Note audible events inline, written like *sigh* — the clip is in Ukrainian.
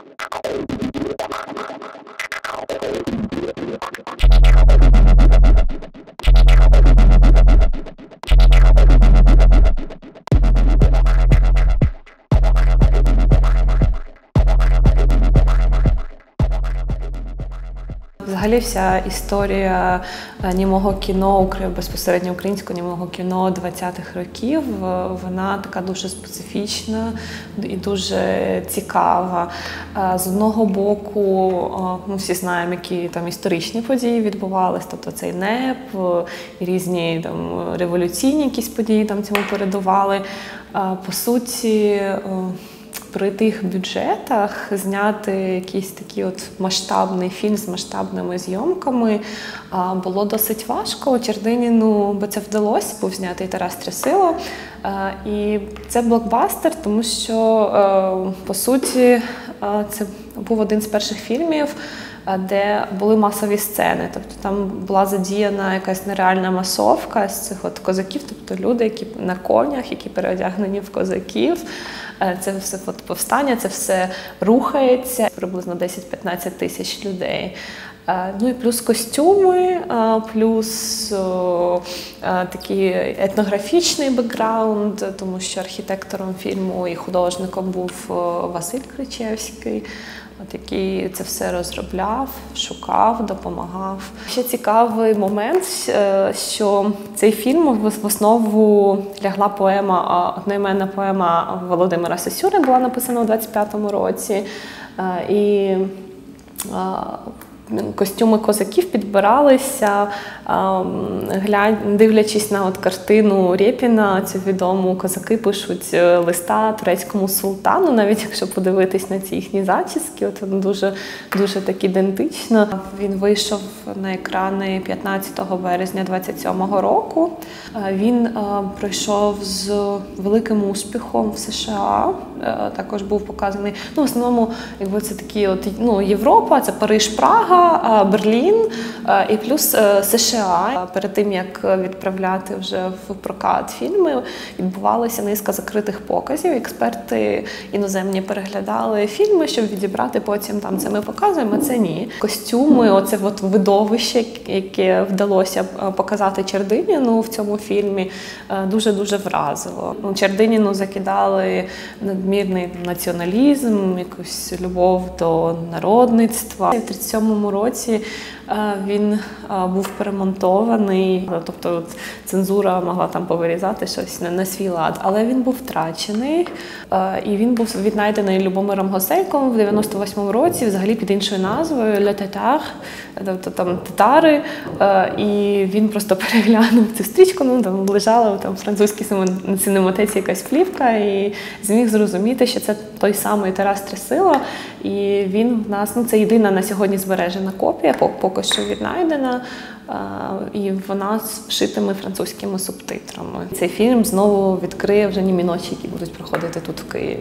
Thank you. Взагалі, вся історія е, німого кіно, безпосередньо українського німого кіно 20-х років, е, вона така дуже специфічна і дуже цікава. Е, з одного боку, ми всі знаємо, які там історичні події відбувалися, тобто цей НЕП, різні там революційні якісь події там цьому передували. По суті, при тих бюджетах зняти якийсь такий от масштабний фільм з масштабними зйомками було досить важко. Чердиніну, бо це вдалося, був знятий Тарас Трясило. І це блокбастер, тому що е, по суті це був один з перших фільмів. Де були масові сцени, тобто там була задіяна якась нереальна масовка з цих от козаків, тобто люди, які на конях, які переодягнені в козаків. Е, це все повстання, це все рухається приблизно 10-15 тисяч людей. Е, ну і плюс костюми, е, плюс такий етнографічний бекграунд, тому що архітектором фільму і художником був Василь Кричевський от який це все розробляв, шукав, допомагав. Ще цікавий момент, е, що цей фільм в основу лягла поема, одноіменна поема Володимира Сосюри була написана у 25-му році. Е, і Костюми козаків підбиралися, дивлячись на от картину Рєпіна, цю відому козаки пишуть е, листа турецькому султану, навіть якщо подивитись на ці їхні зачіски, от воно дуже дуже так ідентично. Він вийшов на екрани 15 березня 27-го року. Він пройшов з великим успіхом в США. Е, також був показаний. Ну, в основному, якби це такі, от ну Європа, це Париж, Прага. Прага, Берлін і плюс е, США. Перед тим як відправляти вже в прокат фільми, відбувалася низка закритих показів. Експерти іноземні переглядали фільми, щоб відібрати потім там це ми показуємо, це ні. Костюми, оце от видовище, яке вдалося е, показати Чердиніну в цьому фільмі, дуже дуже вразило. Ну, Чердиніну закидали надмірний націоналізм, якусь любов до народництва. В 37-му році він е, був перемонтований, тобто цензура могла там повирізати щось на свій лад, але він був втрачений е, і він був віднайдений Любомиром Госейком в 98-му році, взагалі під іншою назвою Le Tatar, тобто там татари. І він просто *laughs* переглянув цю стрічку. Ну там лежала там французькій синематеці якась плівка, і зміг зрозуміти, що це той самий Тарас Трясило. І він в нас ну це єдина на сьогодні збережена копія, поки що віднайдена, і вона з вшитими французькими субтитрами. Цей фільм знову відкриє вже німі ночі, які будуть проходити тут в Києві.